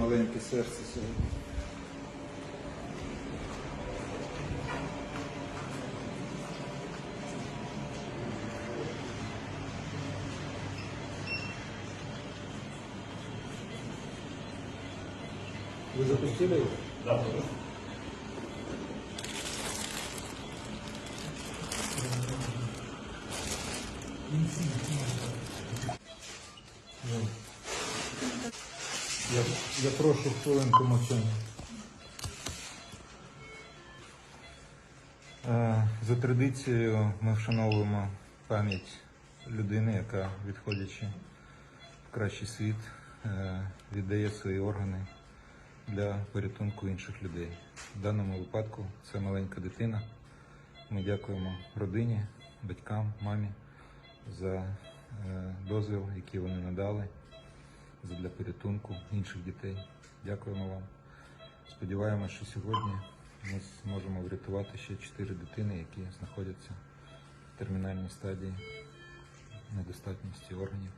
маленьке серце сьогодні. Ви запустили його? Да, Я, я прошу хвилинку мовчання. Е, За традицією ми вшановуємо пам'ять людини, яка, відходячи в кращий світ, е, віддає свої органи для порятунку інших людей. В даному випадку це маленька дитина. Ми дякуємо родині, батькам, мамі за е, дозвіл, який вони надали для порятунку інших дітей. Дякуємо вам. Сподіваємося, що сьогодні ми зможемо врятувати ще чотири дитини, які знаходяться в термінальній стадії недостатності органів.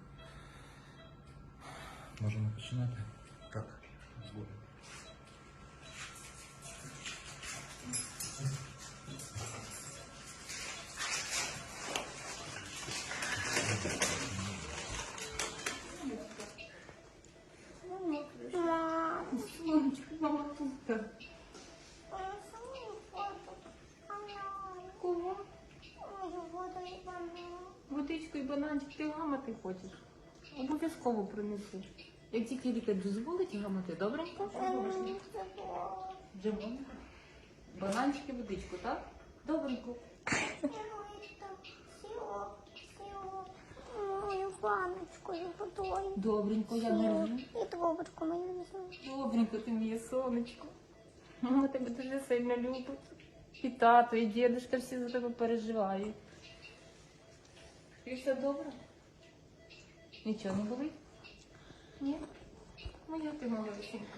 Можемо починати? Так, згодом. Водичку і бананчик ти гамати хочеш? Обов'язково принесу. Як тільки лікар дозволить гамати, добренько? Вже можна? Бананчики, водичку, так? Добренько. Мою баночкою водою. Добренько, я не ржу. І трубочку мою візьму. Добренько ти моє сонечко. Мама тебе дуже сильно любить. І тато, і дідушка всі за тебе переживають. І все добре? Нічого не болить? Ні? Моя ти молодчинка.